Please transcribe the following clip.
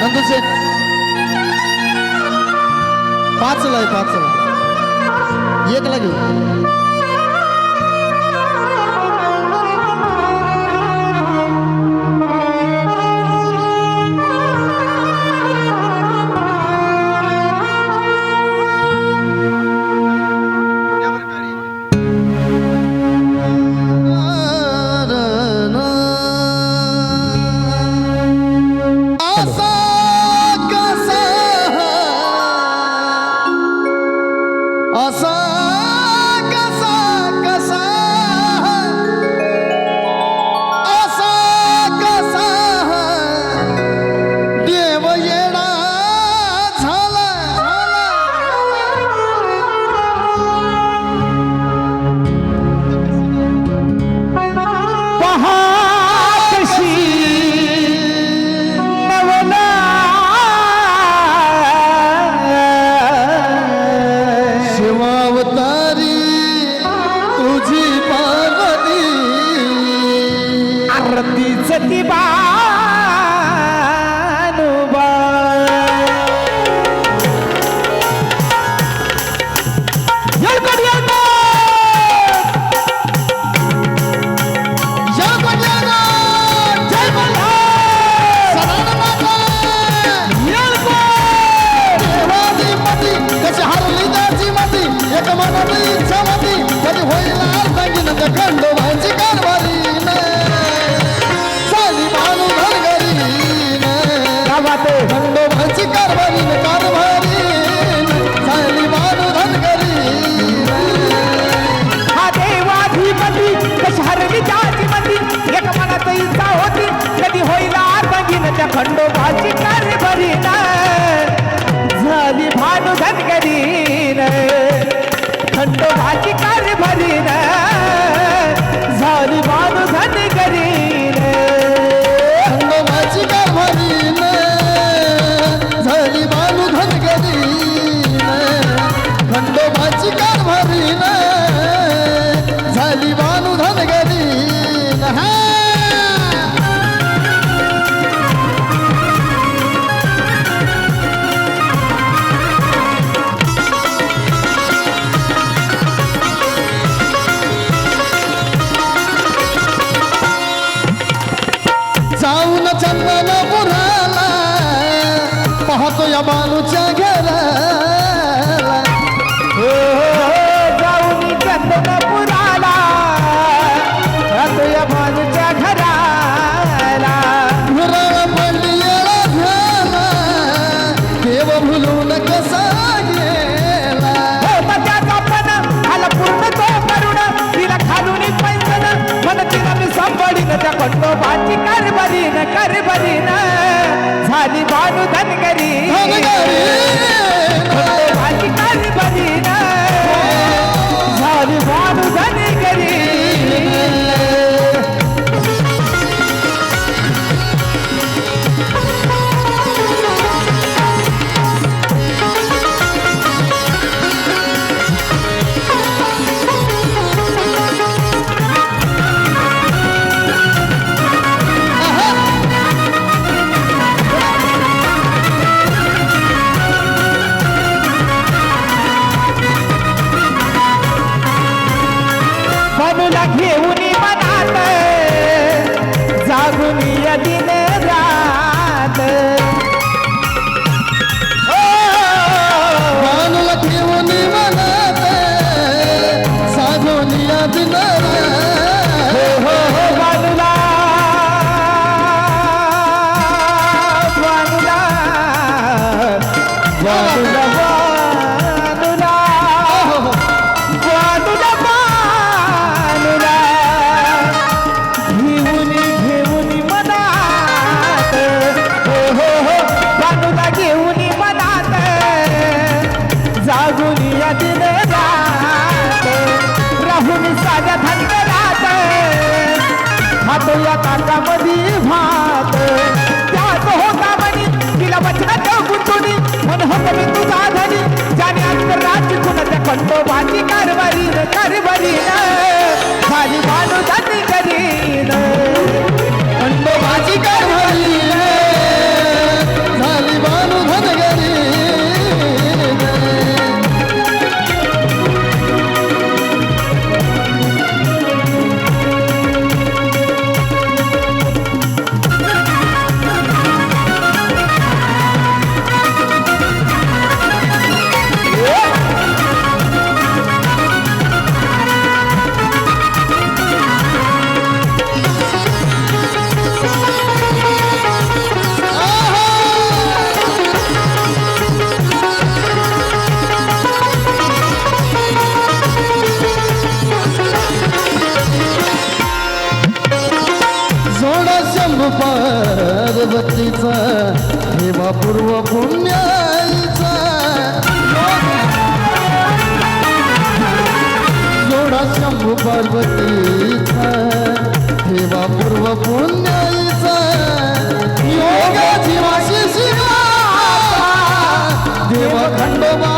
नंदूचे पाच लय पाच लय एकला घेऊ. माझ्या बालूच्या घराला. हो, हो, हो जाऊ मी चंदनपुराला तुझ्या बालूच्या घराला. घुरा पडलेला झाला देव भुलून कसा गेला. हो माझ्या कापण आला पूर्ण तो करुण तिला खालून मला तिला मी सांभाळीन त्या कोणतो बाची कारभारीन कारभारीन. తాలిబాను ధనగరి भात या ताटामधी भात. त्यात होता म्हणी तिला वचनात गुंतुनी मन होत मी तुझा धनी ज्याने आंतरराज्य कुणाच्या खंडोबाची कारभारी कारभारी पूर्व पुण्याचा जोडा शंभू पार्वतीचा ठेवा पूर्व पुण्याचा. योगा जीवाशी शिवा देवा खंडोबा.